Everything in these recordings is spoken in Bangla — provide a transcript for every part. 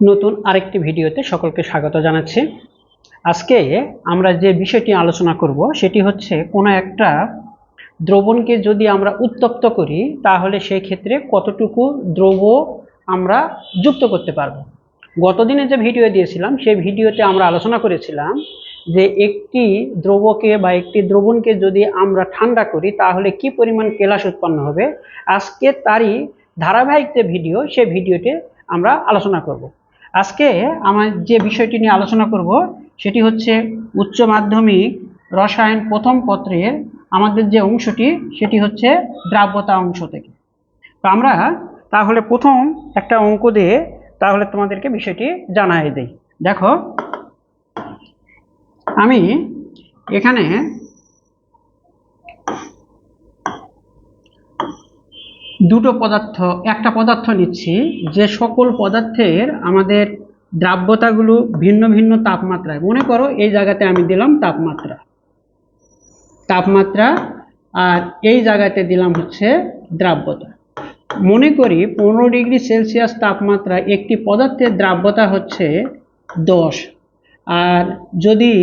নতুন আরেকটি ভিডিওতে সকলকে স্বাগত জানাচ্ছি। আজকে আমরা যে বিষয়টি আলোচনা করব, সেটি হচ্ছে কোনো একটা দ্রবণকে যদি আমরা উত্তপ্ত করি, তাহলে সেই ক্ষেত্রে কতটুকু দ্রব আমরা যুক্ত করতে পারব? গতদিনে যে ভিডিও দিয়েছিলাম, সেই ভিডিওতে আমরা আলোচনা করেছিলাম যে একটি দ্রবকে বা একটি দ্রবণকে যদি আমরা ঠান্ডা করি, তাহলে কি পরিমাণ কেলাস উৎপন্ন হবে? আজকে তারই ধারাবাহিক যে ভিডিও, সে ভিডিওতে আমরা আলোচনা করব। আজকে আমার যে বিষয়টি নিয়ে আলোচনা করব, সেটি হচ্ছে উচ্চ মাধ্যমিক রসায়ন প্রথম পত্রের আমাদের যে অংশটি, সেটি হচ্ছে দ্রাব্যতা অংশ থেকে। তো আমরা তাহলে প্রথম একটা অঙ্ক দিয়ে তাহলে তোমাদেরকে বিষয়টি জানাই দেই। দেখো, আমি এখানে দুটো পদার্থ, একটা পদার্থ নিচ্ছি যে সকল পদার্থের আমাদের দ্রাব্যতাগুলো ভিন্ন ভিন্ন তাপমাত্রায়। মনে করো এই জায়গাতে আমি দিলাম তাপমাত্রা। তাপমাত্রা আর এই জায়গাতে দিলাম হচ্ছে দ্রাব্যতা। মনে করি পনেরো ডিগ্রি সেলসিয়াস তাপমাত্রা একটি পদার্থের দ্রাব্যতা হচ্ছে দশ। আর যদি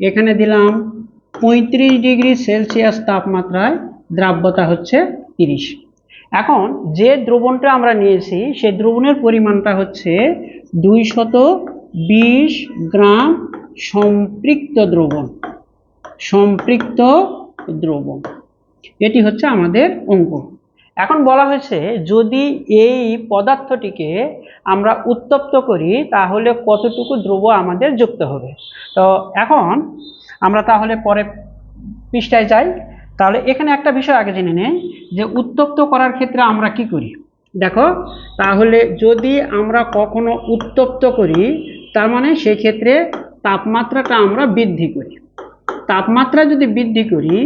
এখানে দিলাম পঁয়ত্রিশ ডিগ্রি সেলসিয়াস তাপমাত্রায় দ্রাব্যতা হচ্ছে তিরিশ। এখন যে দ্রবণটা আমরা নিয়েছি সেই দ্রবণের পরিমাণটা হচ্ছে দুইশত বিশ গ্রাম সম্পৃক্ত দ্রবণ সম্পৃক্ত দ্রবণ। এটি হচ্ছে আমাদের অঙ্ক। এখন বলা হয়েছে, যদি এই পদার্থটিকে আমরা উত্তপ্ত করি, তাহলে কতটুকু দ্রব আমাদের যুক্ত হবে? তো এখন আমরা তাহলে পরে পৃষ্ঠায় যাই। তাহলে এখানে একটা বিষয় আগে জেনে নেই। যে উত্তপ্ত করার ক্ষেত্রে আমরা কি করি? দেখো, তাহলে যদি আমরা কখনো উত্তপ্ত করি, তার মানে সেক্ষেত্রে তাপমাত্রাটা আমরা বৃদ্ধি করি। তাপমাত্রা যদি বৃদ্ধি করি,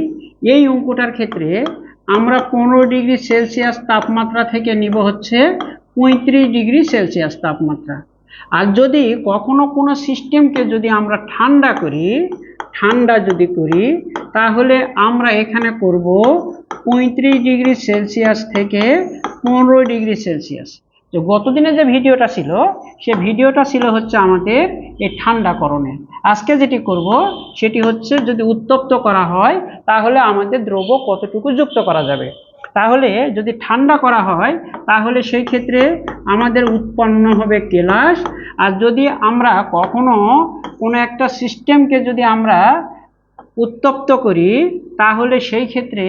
এই অঙ্কটার ক্ষেত্রে আমরা পনেরো ডিগ্রি সেলসিয়াস তাপমাত্রা থেকে নিব হচ্ছে পঁয়ত্রিশ ডিগ্রি সেলসিয়াস তাপমাত্রা। আর যদি কখনো কোনো সিস্টেমকে যদি আমরা ঠান্ডা করি, ঠান্ডা যদি করি, তাহলে আমরা এখানে করব পঁয়ত্রিশ ডিগ্রি সেলসিয়াস থেকে পনেরো ডিগ্রি সেলসিয়াস। তো গতদিনে যে ভিডিওটা ছিল, সে ভিডিওটা ছিল হচ্ছে আমাদের এই ঠান্ডাকরণে। আজকে যেটি করব, সেটি হচ্ছে যদি উত্তপ্ত করা হয়, তাহলে আমাদের দ্রব্য কতটুকু যুক্ত করা যাবে? তাহলে যদি ঠান্ডা করা হয়, তাহলে সেই ক্ষেত্রে আমাদের উৎপন্ন হবে কেলাস। আর যদি আমরা কখনো কোনো একটা সিস্টেমকে যদি আমরা উত্তপ্ত করি, তাহলে সেই ক্ষেত্রে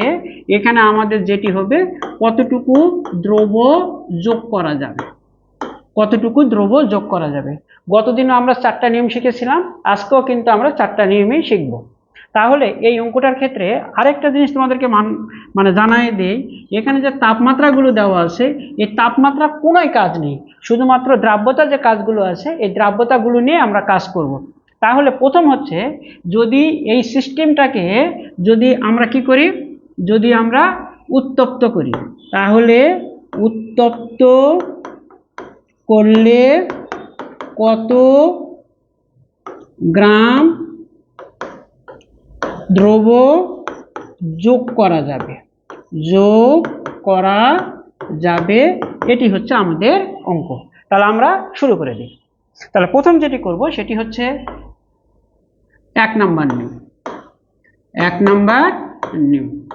এখানে আমাদের যেটি হবে, কতটুকু দ্রব্য যোগ করা যাবে? কতটুকু দ্রব্য যোগ করা যাবে? গতদিনও আমরা চারটা নিয়ম শিখেছিলাম, আজকেও কিন্তু আমরা চারটা নিয়মেই শিখব। তাহলে এই অঙ্কটার ক্ষেত্রে আরেকটা জিনিস তোমাদেরকে মান মানে জানাই দেই, এখানে যে তাপমাত্রাগুলো দেওয়া আছে, এই তাপমাত্রা কোনোই কাজ নেই? শুধুমাত্র দ্রাব্যতা যে কাজগুলো আছে, এই দ্রাব্যতাগুলো নিয়ে আমরা কাজ করব। তাহলে প্রথম হচ্ছে, যদি এই সিস্টেমটাকে যদি আমরা কি করি? যদি আমরা উত্তপ্ত করি। তাহলে উত্তপ্ত করলে কত গ্রাম দ্রব যোগ করা যাবে। যোগ করা যাবে, এটি হচ্ছে আমাদের অঙ্ক। তাহলে আমরা শুরু করে দিই। তাহলে প্রথম যেটি করব, সেটি হচ্ছে এক নাম্বার নিয়ম। এক নাম্বার নিয়ম।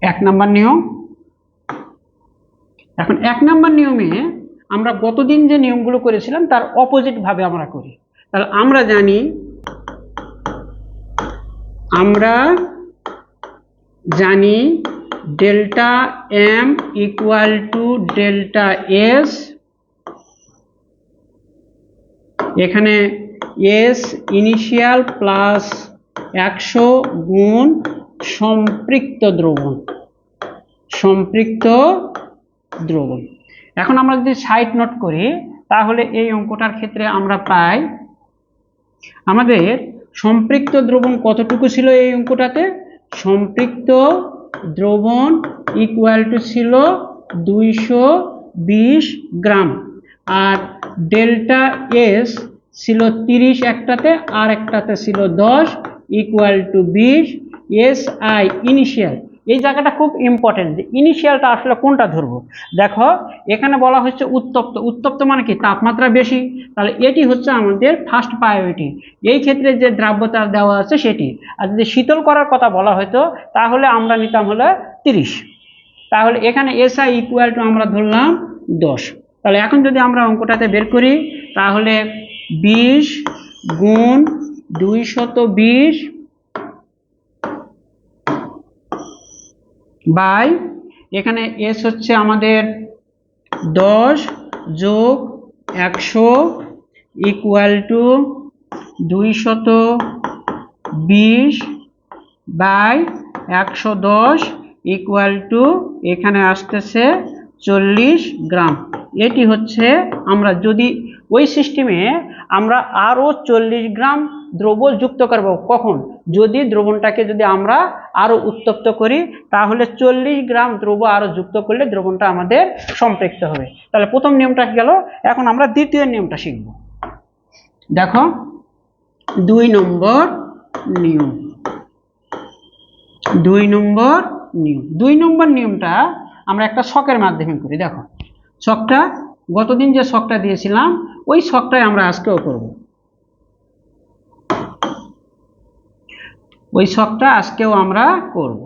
এক নাম্বার নিয়ম। এখন এক নাম্বার নিয়মে আমরা গতদিন যে নিয়মগুলো করেছিলাম, তার অপোজিট ভাবে আমরা করি। তাহলে আমরা জানি আমরা জানি delta M equal to delta S. এখানে এস ইনিশিয়াল প্লাস একশো গুণ সম্পৃক্ত দ্রবণ। সম্পৃক্ত দ্রবণ। এখন আমরা যদি সাইড নোট করি, তাহলে এই অঙ্কটার ক্ষেত্রে আমরা পাই আমাদের সম্পৃক্ত দ্রবণ কতটুকু ছিল এই অঙ্কটাতে? সম্পৃক্ত দ্রবণ ইকুয়াল টু ছিল দুইশো বিশ গ্রাম। আর ডেল্টা এস ছিল তিরিশ একটাতে, আর একটাতে ছিল দশ ইকুয়াল টু বিশ এস আই ইনিশিয়াল এই জায়গাটা খুব ইম্পর্টেন্ট যে ইনিশিয়ালটা আসলে কোনটা ধরবো? দেখো, এখানে বলা হচ্ছে উত্তপ্ত। উত্তপ্ত মানে কি? তাপমাত্রা বেশি। তাহলে এটি হচ্ছে আমাদের ফার্স্ট প্রায়োরিটি এই ক্ষেত্রে যে দ্রাব্যতা দেওয়া আছে সেটি। আর যদি শীতল করার কথা বলা হতো তাহলে আমরা নিতাম হলো তিরিশ। তাহলে এখানে এসআই ইকুয়াল টু আমরা ধরলাম দশ। তাহলে এখন যদি আমরা অঙ্কটাতে বের করি, তাহলে বিশ গুণ দুই শত বিশ বাই, এখানে এস হচ্ছে আমাদের দশ যোগ একশো ইকুয়াল টু দুই শত বিশ বাই একশো দশ ইকুয়াল টু এখানে আসতেছে চল্লিশ গ্রাম। এটি হচ্ছে আমরা যদি ওই সিস্টেমে আমরা আরও চল্লিশ গ্রাম দ্রব্য যুক্ত করব, কখন? যদি দ্রবণটাকে যদি আমরা আরও উত্তপ্ত করি, তাহলে চল্লিশ গ্রাম দ্রব্য আরও যুক্ত করলে দ্রবণটা আমাদের সম্পৃক্ত হবে। তাহলে প্রথম নিয়মটা গেল? এখন আমরা দ্বিতীয় নিয়মটা শিখব। দেখো, দুই নম্বর নিয়ম। দুই নম্বর নিয়ম। দুই নম্বর নিয়মটা আমরা একটা শখের মাধ্যমে করি। দেখো, শখটা, গতদিন যে শখটা দিয়েছিলাম, ওই শখটাই আমরা আজকেও করব। ওই শখটা আজকেও আমরা করব।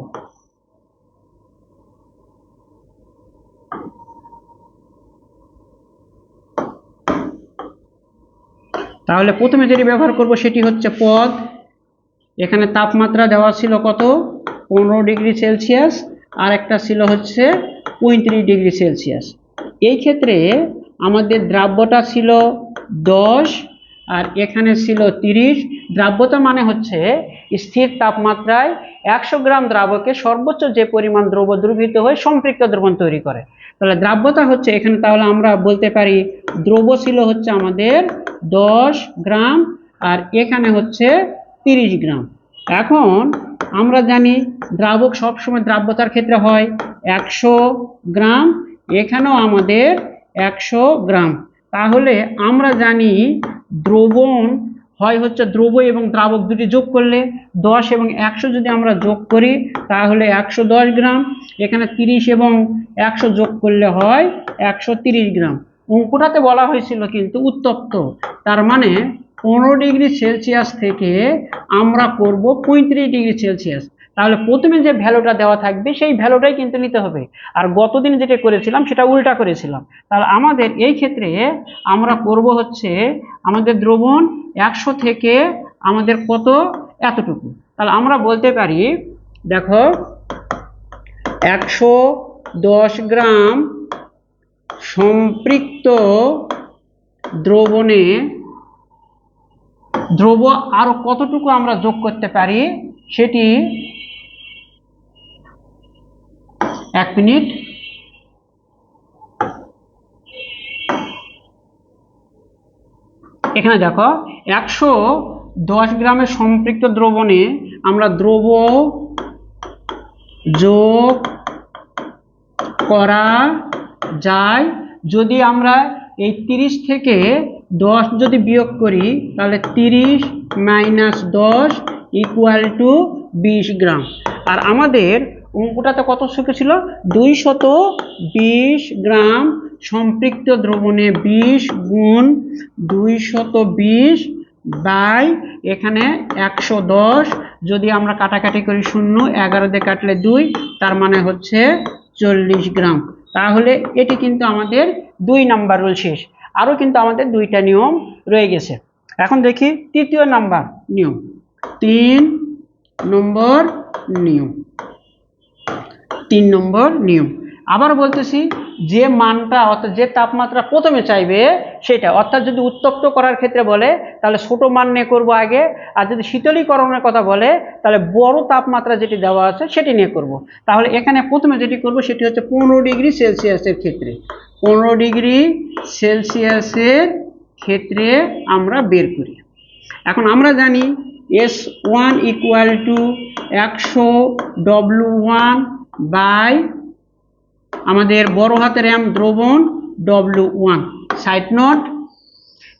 তাহলে প্রথমে যেটি ব্যবহার করব সেটি হচ্ছে পদ। এখানে তাপমাত্রা দেওয়া ছিল কত? পনেরো ডিগ্রি সেলসিয়াস আর একটা ছিল হচ্ছে পঁয়ত্রিশ ডিগ্রি সেলসিয়াস। এই ক্ষেত্রে আমাদের দ্রাব্যটা ছিল দশ আর এখানে ছিল তিরিশ। দ্রাব্যতা মানে হচ্ছে স্থির তাপমাত্রায় একশো গ্রাম দ্রাবকে সর্বোচ্চ যে পরিমাণ দ্রব্য দ্রবীভূত হয়ে, সম্পৃক্ত দ্রবণ তৈরি করে। তাহলে দ্রাব্যতা হচ্ছে এখানে তাহলে আমরা বলতে পারি দ্রব্য ছিল হচ্ছে আমাদের দশ গ্রাম আর এখানে হচ্ছে তিরিশ গ্রাম। এখন আমরা জানি দ্রাবক সবসময় দ্রাব্যতার ক্ষেত্রে হয় একশো গ্রাম, এখানেও আমাদের একশো গ্রাম। তাহলে আমরা জানি দ্রবণ হয় হচ্ছে দ্রব্য এবং দ্রাবক দুটি যোগ করলে দশ এবং একশো যদি আমরা যোগ করি, তাহলে একশো দশ গ্রাম, এখানে তিরিশ এবং একশো যোগ করলে হয় একশো তিরিশ গ্রাম। অঙ্কটাতে বলা হয়েছিল কিন্তু উত্তপ্ত। তার মানে পনেরো ডিগ্রি সেলসিয়াস থেকে আমরা করব পঁয়ত্রিশ ডিগ্রি সেলসিয়াস। তাহলে প্রথমে যে ভ্যালুটা দেওয়া থাকবে, সেই ভ্যালুটাই কিন্তু নিতে হবে। আর গতদিন যেটা করেছিলাম, সেটা উল্টা করেছিলাম। তাহলে আমাদের এই ক্ষেত্রে আমরা করব হচ্ছে, আমাদের দ্রবণ একশো থেকে আমাদের কত? এতটুকু। তাহলে আমরা বলতে পারি, দেখো, একশো দশ গ্রাম সম্পৃক্ত দ্রবণে দ্রব্য আরও কতটুকু আমরা যোগ করতে পারি? সেটি এক মিনিট। এখানে দেখো, একশো দশ গ্রামের সম্পৃক্ত দ্রবণে আমরা দ্রব্য যোগ করা যায়। যদি আমরা এই তিরিশ থেকে দশ যদি বিয়োগ করি, তাহলে তিরিশ মাইনাস দশ ইকুয়াল টু বিশ গ্রাম। আর আমাদের অঙ্কটাতে কত ছিল? দুই শত বিশ গ্রাম সম্পৃক্ত দ্রবণে বিশ গুণ দুই শত বিশ বাই এখানে একশো দশ। যদি আমরা কাটাকাটি করি শূন্য এগারো দিয়ে কাটলে দুই, তার মানে হচ্ছে চল্লিশ গ্রাম। তাহলে এটি কিন্তু আমাদের দুই নাম্বার রুল শেষ। আরও কিন্তু আমাদের দুইটা নিয়ম রয়ে গেছে। এখন দেখি তৃতীয় নাম্বার নিয়ম। তিন নম্বর নিয়ম। তিন নম্বর নিয়ম। আবার বলতেছি, যে মানটা অর্থাৎ যে তাপমাত্রা প্রথমে চাইবে সেটা, অর্থাৎ যদি উত্তপ্ত করার ক্ষেত্রে বলে, তাহলে ছোট মান নিয়ে করব আগে, আর যদি শীতলীকরণের কথা বলে, তাহলে বড় তাপমাত্রা যেটি দেওয়া আছে সেটি নিয়ে করব। তাহলে এখানে প্রথমে যেটি করব সেটি হচ্ছে পনেরো ডিগ্রি সেলসিয়াসের ক্ষেত্রে। পনেরো ডিগ্রি সেলসিয়াসের ক্ষেত্রে আমরা বের করি। এখন আমরা জানি এস ওয়ান ইকুয়াল টু একশো ডব্লু ওয়ান বাই আমাদের বড় হাতের এম দ্রবণ ডব্লু ওয়ান সাইড নট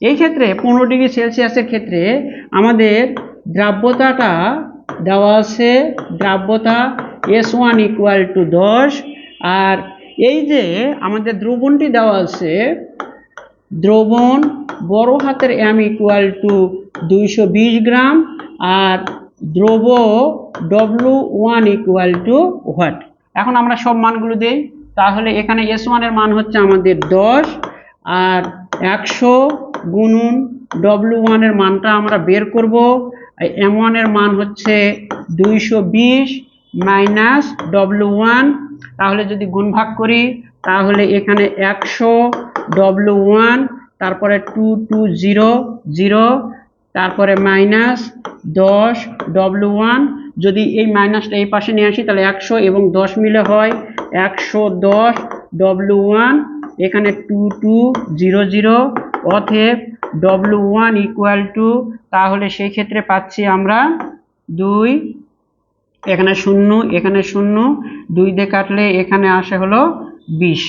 এই ক্ষেত্রে পনেরো ডিগ্রি সেলসিয়াসের ক্ষেত্রে আমাদের দ্রাব্যতাটা দেওয়া আছে, দ্রাব্যতা এস ওয়ান ইকুয়াল টু দশ। আর এই যে আমাদের দ্রবণটি দেওয়া আছে, দ্রবণ বড় হাতের এম ইকুয়াল টু দুইশো বিশ গ্রাম। আর দ্রব W one equal to what এখন আমরা সব মানগুলো দেই। তাহলে এখানে এস ওয়ানের মান হচ্ছে আমাদের দশ, আর একশো গুণুন ডব্লু ওয়ানের মানটা আমরা বের করব। এম ওয়ানের মান হচ্ছে দুইশো বিশ মাইনাস ডব্লু ওয়ান তাহলে যদি গুণ ভাগ করি, তাহলে এখানে একশো ডব্লু ওয়ান তারপরে টু টু জিরো জিরো তারপরে মাইনাস দশ ডব্লু ওয়ান যদি এই মাইনাসটা এই পাশে নিয়ে আসি, তাহলে একশো এবং দশ মিলে হয় একশো দশ ডব্লু ওয়ান এখানে টু টু জিরো জিরো অথেব ডব্লু ওয়ান ইকুয়াল টু তাহলে সেই ক্ষেত্রে পাচ্ছি আমরা দুই, এখানে শূন্য এখানে শূন্য, দুই দিয়ে কাটলে এখানে আসে হলো বিশ।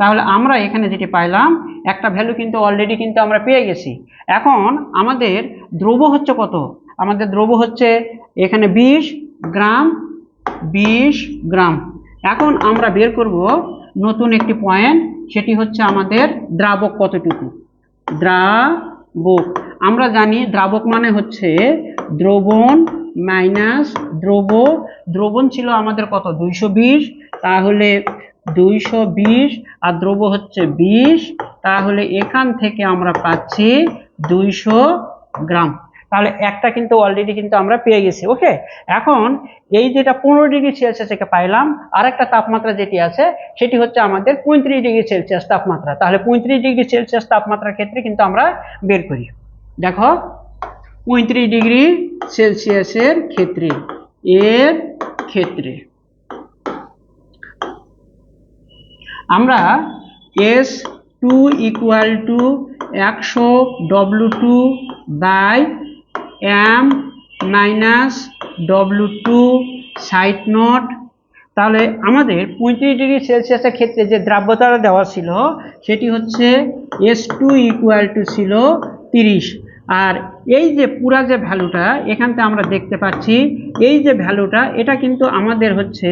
তাহলে আমরা এখানে যেটি পাইলাম, একটা ভ্যালু কিন্তু অলরেডি কিন্তু আমরা পেয়ে গেছি। এখন আমাদের দ্রব্য হচ্ছে কত? আমাদের দ্রব্য হচ্ছে এখানে বিশ গ্রাম বিশ গ্রাম। এখন আমরা বের করব নতুন একটি পয়েন্ট সেটি হচ্ছে আমাদের দ্রাবক কতটুকু? দ্রাবক। আমরা জানি দ্রাবক মানে হচ্ছে দ্রবণ মাইনাস দ্রব দ্রবণ ছিল আমাদের কত? দুইশো বিশ। তাহলে দুইশো বিশ আর দ্রব হচ্ছে বিশ। তাহলে এখান থেকে আমরা পাচ্ছি দুইশো গ্রাম। তাহলে একটা কিন্তু অলরেডি কিন্তু আমরা পেয়ে গেছি ওকে এখন এই যেটা পনেরো ডিগ্রি সেলসিয়াস থেকে পাইলাম আর একটা তাপমাত্রা যেটি আছে, সেটি হচ্ছে আমাদের পঁয়ত্রিশ ডিগ্রি সেলসিয়াস তাপমাত্রা। তাহলে পঁয়ত্রিশ ডিগ্রি সেলসিয়াস তাপমাত্রার ক্ষেত্রে কিন্তু আমরা বের করি। দেখো, পঁয়ত্রিশ ডিগ্রি সেলসিয়াসের ক্ষেত্রে, এর ক্ষেত্রে। আমরা এস টু ইকুয়াল টু একশো W two by M minus W two site not তাহলে আমাদের পঁয়ত্রিশ ডিগ্রি সেলসিয়াসের ক্ষেত্রে যে দ্রাব্যতাটা দেওয়া ছিল, সেটি হচ্ছে এস টু ইকুয়াল টু ছিল তিরিশ। আর এই যে পুরা যে ভ্যালুটা, এখান থেকে আমরা দেখতে পাচ্ছি, এই যে ভ্যালুটা, এটা কিন্তু আমাদের হচ্ছে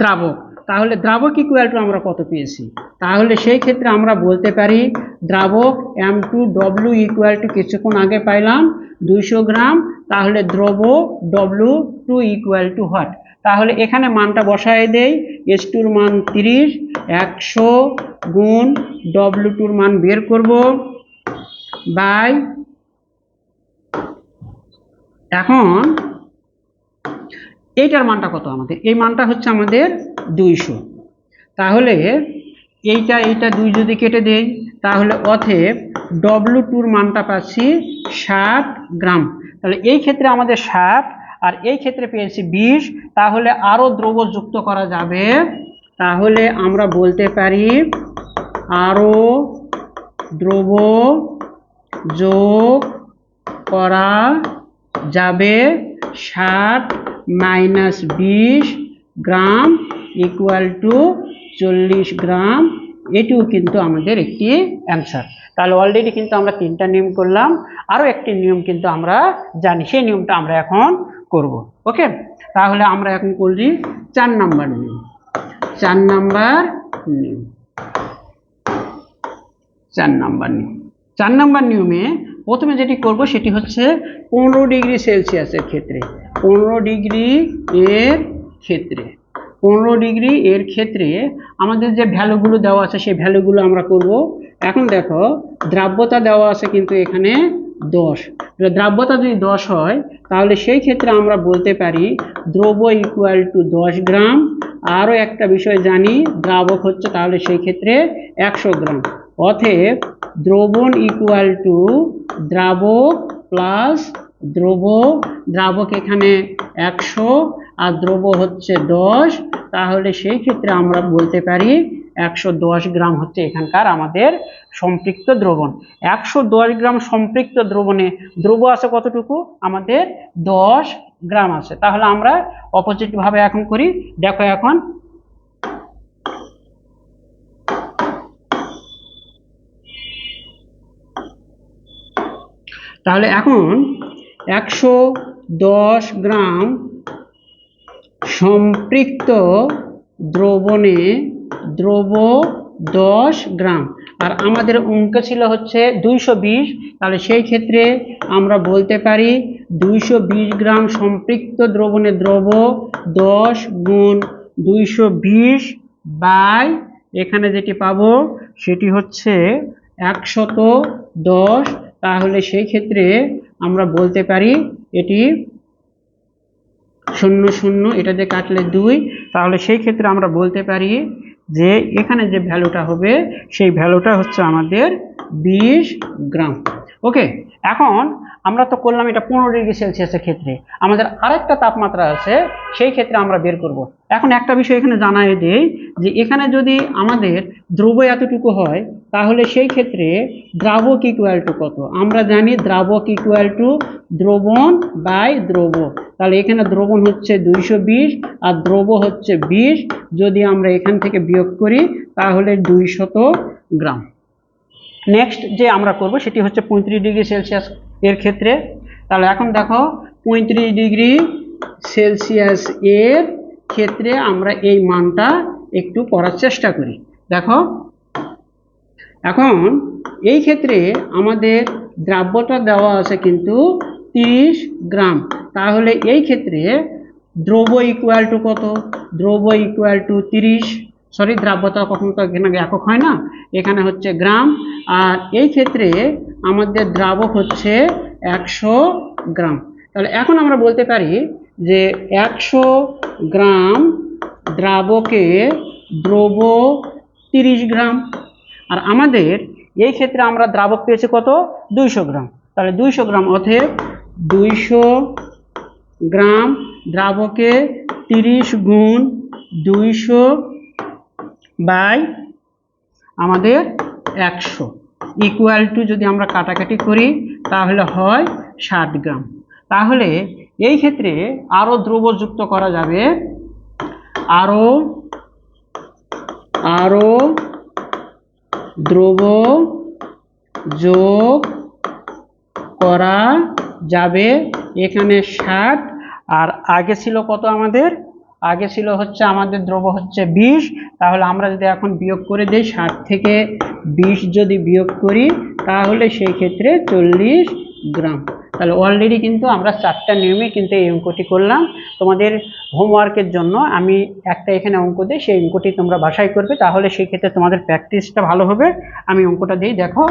দ্রাবক। তাহলে দ্রাবক ইকুয়াল টু আমরা কত পেয়েছি? তাহলে সেই ক্ষেত্রে আমরা বলতে পারি, দ্রাবক M two W equal to কিছুক্ষণ আগে পাইলাম দুইশো গ্রাম, তাহলে দ্রব W two equal to what তাহলে এখানে মানটা বসায় দেই এস টুর মান তিরিশ, একশো গুণ ডব্লু টুর মান বের করব বাই এখন এইটার মানটা কত আমাদের? এই মানটা হচ্ছে আমাদের দুইশো। তাহলে এইটা এইটা দুই যদি কেটে দেই, তাহলে অথেব ডব্লু টুর মানটা পাচ্ছি ষাট গ্রাম। তাহলে এই ক্ষেত্রে আমাদের ষাট, আর এই ক্ষেত্রে পেয়েছি বিশ। তাহলে আরও দ্রব্য যুক্ত করা যাবে। তাহলে আমরা বলতে পারি আরও দ্রব্য যোগ করা যাবে ষাট মাইনাস বিশ গ্রাম ইকুয়াল টু চল্লিশ গ্রাম এটিও কিন্তু আমাদের একটি অ্যান্সার তাহলে অলরেডি কিন্তু আমরা তিনটা নিয়ম করলাম, আরও একটি নিয়ম কিন্তু আমরা জানি, সেই নিয়মটা আমরা এখন করব, ওকে? তাহলে আমরা এখন করছি চার নাম্বার নিয়ম। চার নাম্বার নিয়ম। চার নাম্বার নিয়ম। চার নাম্বার নিয়মে প্রথমে যেটি করব সেটি হচ্ছে পনেরো ডিগ্রি সেলসিয়াসের ক্ষেত্রে। পনেরো ডিগ্রি এর ক্ষেত্রে, পনেরো ডিগ্রি এর ক্ষেত্রে আমাদের যে ভ্যালুগুলো দেওয়া আছে সেই ভ্যালুগুলো আমরা করব। এখন দেখো, দ্রাব্যতা দেওয়া আছে কিন্তু এখানে দশ। দ্রাব্যতা যদি দশ হয়, তাহলে সেই ক্ষেত্রে আমরা বলতে পারি দ্রব্য ইকুয়াল টু দশ গ্রাম। আরও একটা বিষয় জানি, দ্রাবক হচ্ছে তাহলে সেই ক্ষেত্রে একশো গ্রাম। অতএব দ্রবণ ইকুয়াল টু দ্রাবক প্লাস দ্রব, দ্রাবক এখানে একশো আর দ্রব হচ্ছে দশ। তাহলে সেই ক্ষেত্রে আমরা বলতে পারি একশো দশ গ্রাম হচ্ছে এখানকার আমাদের সম্পৃক্ত দ্রবণ। একশো দশ গ্রাম সম্পৃক্ত দ্রবণে দ্রব আছে কতটুকু? আমাদের দশ গ্রাম আছে। তাহলে আমরা অপোজিট ভাবে এখন করি। দেখো এখন। তাহলে এখন একশো দশ গ্রাম সম্পৃক্ত দ্রবণে দ্রব দশ গ্রাম। আর আমাদের অঙ্ক ছিল হচ্ছে দুইশো বিশ। তাহলে সেই ক্ষেত্রে আমরা বলতে পারি দুইশো বিশ গ্রাম সম্পৃক্ত দ্রবণে দ্রব দশ গুণ দুইশো বিশ বাই এখানে যেটি পাবো সেটি হচ্ছে একশত দশ। তাহলে সেই ক্ষেত্রে আমরা বলতে পারি এটি শূন্য শূন্য, এটা দিয়ে কাটলে দুই, তাহলে সেই ক্ষেত্রে আমরা বলতে পারি যে এখানে যে ভ্যালুটা হবে, সেই ভ্যালুটা হচ্ছে আমাদের বিশ গ্রাম। ওকে এখন আমরা তো করলাম এটা পনেরো ডিগ্রি সেলসিয়াসের ক্ষেত্রে। আমাদের আরেকটা তাপমাত্রা আছে, সেই ক্ষেত্রে আমরা বের করব। এখন একটা বিষয় এখানে জানাই দিই যে এখানে যদি আমাদের দ্রব্য এতটুকু হয়, তাহলে সেই ক্ষেত্রে দ্রাবক ইকুয়াল টু কত? আমরা জানি দ্রাবক ইকুয়াল টু দ্রবণ বাই দ্রব তাহলে এখানে দ্রবণ হচ্ছে দুইশো বিশ আর দ্রব হচ্ছে বিশ। যদি আমরা এখান থেকে বিয়োগ করি, তাহলে দুইশত গ্রাম। নেক্সট যে আমরা করব সেটি হচ্ছে পঁয়ত্রিশ ডিগ্রি সেলসিয়াস এর ক্ষেত্রে। তাহলে এখন দেখো, পঁয়ত্রিশ ডিগ্রি সেলসিয়াস এর ক্ষেত্রে আমরা এই মানটা একটু করার চেষ্টা করি। দেখো, এখন এই ক্ষেত্রে আমাদের দ্রাব্যটা দেওয়া আছে কিন্তু তিরিশ গ্রাম। তাহলে এই ক্ষেত্রে দ্রব্য ইকুয়াল টু কত? দ্রব্য ইকুয়াল টু তিরিশ। সরি দ্রাব্যতা কখনো তো এখানে একক হয় না। এখানে হচ্ছে গ্রাম। আর এই ক্ষেত্রে আমাদের দ্রাবক হচ্ছে একশো গ্রাম। তাহলে এখন আমরা বলতে পারি যে একশো গ্রাম দ্রাবকে দ্রব তিরিশ গ্রাম। আর আমাদের এই ক্ষেত্রে আমরা দ্রাবক পেয়েছি কত? দুইশো গ্রাম। তাহলে দুইশো গ্রাম অতএব দুইশো গ্রাম দ্রাবকে তিরিশ গুণ দুইশো বাই আমাদের একশো। ইকুয়াল টু যদি আমরা কাটাকাটি করি, তাহলে হয় ষাট গ্রাম। তাহলে এই ক্ষেত্রে আরও দ্রব্য যুক্ত করা যাবে। আরও আরও দ্রব্য যোগ করা যাবে এখানে ষাট। আর আগে ছিল কত আমাদের? আগে ছিল হচ্ছে আমাদের দ্রব্য হচ্ছে বিশ তাহলে আমরা যদি এখন বিয়োগ করে দিই ষাট থেকে বিশ যদি বিয়োগ করি, তাহলে সেই ক্ষেত্রে চল্লিশ গ্রাম। তাহলে অলরেডি কিন্তু আমরা চারটা নিয়মে কিন্তু এই অঙ্কটি করলাম। তোমাদের হোমওয়ার্কের জন্য আমি একটা এখানে অঙ্ক দিই, সেই অঙ্কটি তোমরা বাসায় করবে, তাহলে সেই ক্ষেত্রে তোমাদের প্র্যাকটিসটা ভালো হবে। আমি অঙ্কটা দিই, দেখো।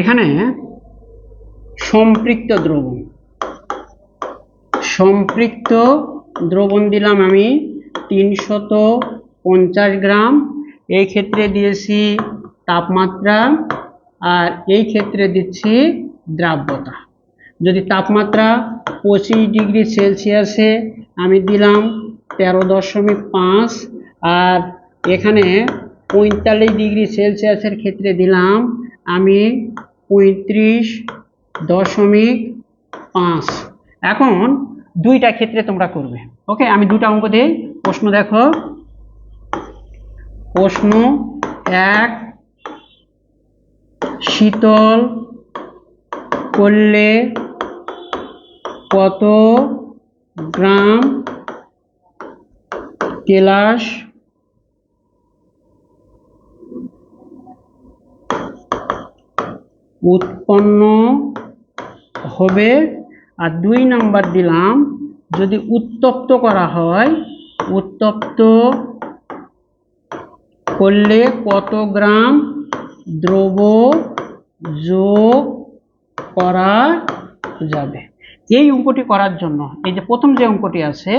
এখানে সম্পৃক্ত দ্রবণ। সম্পৃক্ত দ্রবণ দিলাম আমি তিনশত পঞ্চাশ গ্রাম। এই ক্ষেত্রে দিয়েছি তাপমাত্রা আর এই ক্ষেত্রে দিচ্ছি দ্রাব্যতা। যদি তাপমাত্রা পঁচিশ ডিগ্রি সেলসিয়াসে আমি দিলাম তেরো দশমিক পাঁচ আর এখানে পঁয়তাল্লিশ ডিগ্রি সেলসিয়াসের ক্ষেত্রে দিলাম আমি পঁয়ত্রিশ দশমিক পাঁচ। এখন দুইটা ক্ষেত্রে তোমরা করবে। ওকে আমি দুটা অঙ্ক দিই প্রশ্ন দেখো। প্রশ্ন এক, শীতল করলে কত গ্রাম কেলাস উৎপন্ন হবে। আর দুই নাম্বার দিলাম, যদি উত্তপ্ত করা হয়, উত্তপ্ত করলে কত গ্রাম দ্রব যোগ করা যাবে? এই অঙ্কটি করার জন্য, এই যে প্রথম যে অঙ্কটি আছে,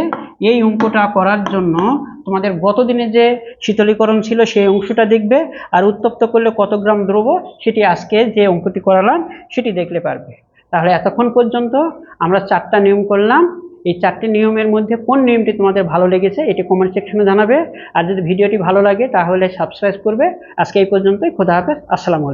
এই অঙ্কটা করার জন্য তোমাদের গত দিনে যে শীতলীকরণ ছিল সেই অংশটা দেখবে আর উত্তপ্ত করলে কত গ্রাম দ্রব সেটি আজকে যে অঙ্কটি করালাম সেটি দেখলে পারবে। তাহলে এতক্ষণ পর্যন্ত আমরা চারটা নিয়ম করলাম। এই চারটি নিয়মের মধ্যে কোন নিয়মটি তোমাদের ভালো লেগেছে এটি কমেন্ট সেকশনে জানাবে। আর যদি ভিডিওটি ভালো লাগে তাহলে সাবস্ক্রাইব করবে। আজকে এই পর্যন্তই। খোদা হাফেজ। আসসালামু আলাইকুম।